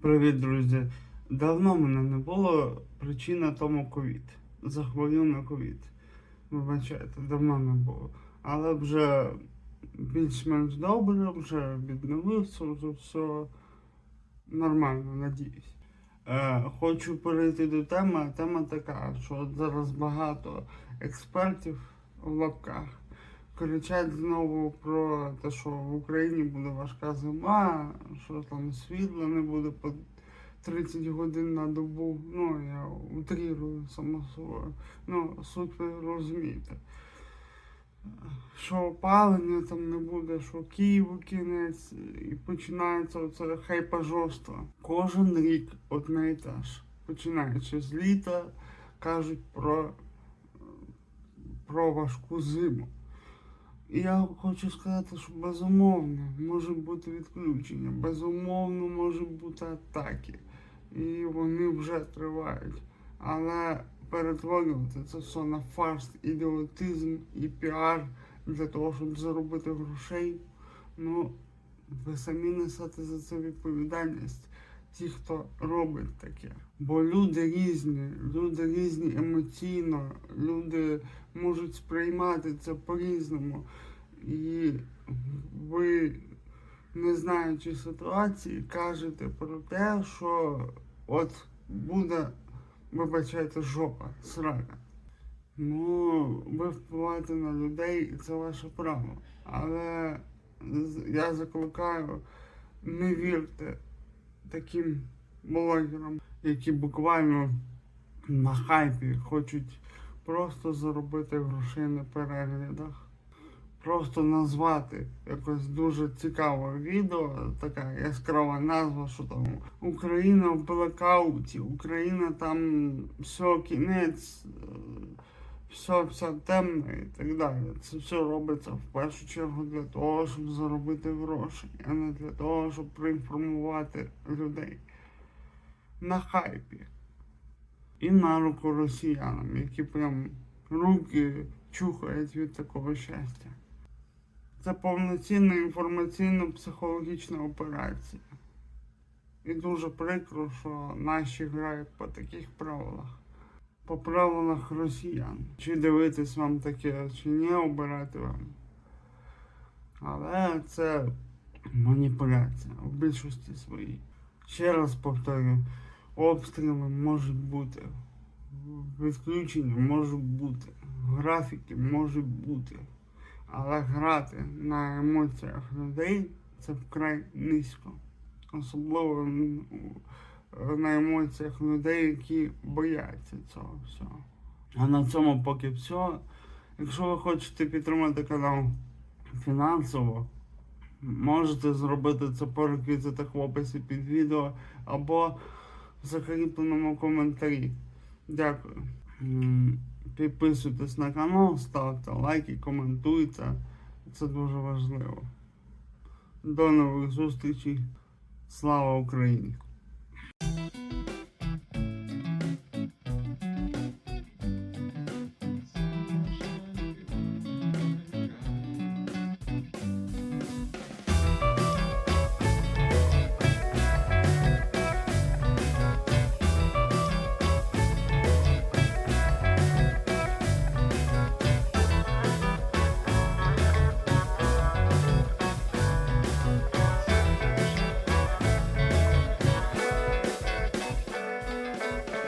Привіт, друзі. Давно мене не було. Причина тому ковід. Захворів на ковід. Вибачайте, давно не було. Але вже більш-менш добре, вже відновився, вже все нормально, надіюсь. Е, хочу перейти до теми. Тема така, що зараз багато експертів в лапках кричать знову про те, що в Україні буде важка зима, що там світла не буде по 30 годин на добу. Ну, я утрірую само собою. Ну, суть ви розумієте. Що опалення там не буде, що Києву кінець, і починається оце хайпажорство. Кожен рік одне і те ж. Починаючи з літа, кажуть про, про важку зиму. Я хочу сказати, що безумовно може бути відключення, безумовно може бути атаки. І вони вже тривають. Але перетворювати це все на фарс, ідіотизм і піар для того, щоб заробити грошей. Ну, ви самі несете за це відповідальність. Ті, хто робить таке. Бо люди різні, люди різні емоційно, люди можуть сприймати це по-різному. І ви, не знаючи ситуації, кажете про те, що от буде, вибачайте, жопа, срака. Ну, ви впливаєте на людей, і це ваше право. Але я закликаю, не вірте таким блогерам, які буквально на хайпі хочуть просто заробити грошей на переглядах. Просто назвати якось дуже цікаве відео, така яскрава назва, що там Україна в блекауті, Україна там все кінець, все, все темне і так далі. Це все робиться в першу чергу для того, щоб заробити гроші, а не для того, щоб проінформувати людей на хайпі. І на руку росіянам, які прям руки чухають від такого щастя. Це повноцінна інформаційно-психологічна операція. І дуже прикро, що наші грають по таких правилах. По правилах росіян. Чи дивитись вам таке, чи не обирати вам. Але це маніпуляція в більшості своїй. Ще раз повторюю, обстріли можуть бути, відключення можуть бути, графіки можуть бути. Але грати на емоціях людей це вкрай низько. Особливо м, у- на емоціях людей, які бояться цього всього. А на цьому поки все. Якщо ви хочете підтримати канал фінансово, можете зробити це по реквізитах в описі під відео або в закріпленому коментарі. Дякую. Підписуйтесь на канал, ставте лайки, коментуйте. Це дуже важливо. До нових зустрічей. Слава Україні!